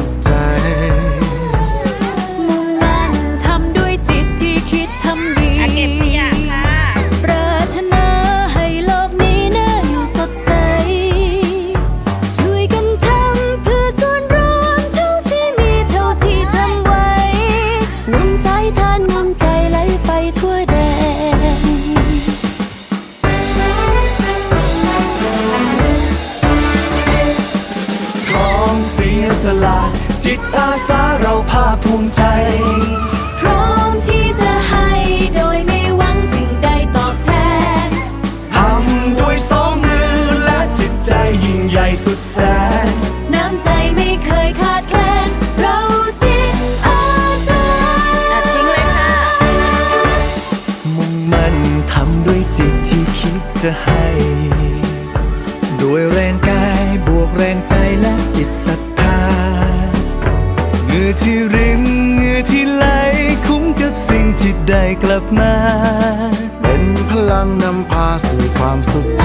ุข มเสียสละจิตอาสาเราภาคภูมิใจ พร้อมที่จะให้โดยไม่หวังสิ่งใดตอบแทน ทำด้วยสองมือและจิตใจยิ่งใหญ่สุดแสน น้ำใจไม่เคยขาดแคลน เราจิตอาสาอะทิ้งเลยค่ะ มุ่งมั่นทำด้วยจิตที่คิดจะให้ กับสิ่งที่ได้กลับมา เป็นพลังนำพาสู่ความสุข